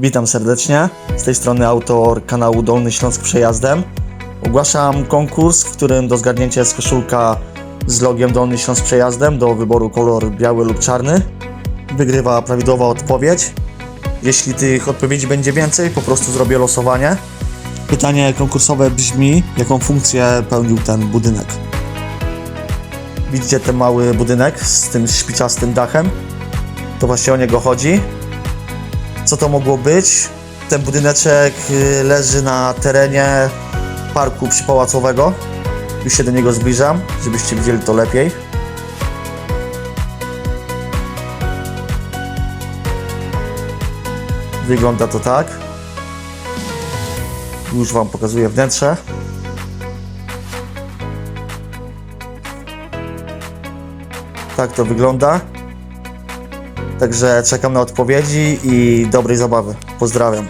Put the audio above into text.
Witam serdecznie. Z tej strony autor kanału Dolny Śląsk Przejazdem. Ogłaszam konkurs, w którym do zgadnięcia jest koszulka z logiem Dolny Śląsk Przejazdem do wyboru kolor biały lub czarny. Wygrywa prawidłowa odpowiedź. Jeśli tych odpowiedzi będzie więcej, po prostu zrobię losowanie. Pytanie konkursowe brzmi, jaką funkcję pełnił ten budynek? Widzicie ten mały budynek z tym szpiczastym dachem? To właśnie o niego chodzi. Co to mogło być? Ten budyneczek y, leży na terenie parku przypałacowego. Już się do niego zbliżam, żebyście widzieli to lepiej. Wygląda to tak. Już Wam pokazuję wnętrze. Tak to wygląda. Także czekam na odpowiedzi i dobrej zabawy. Pozdrawiam.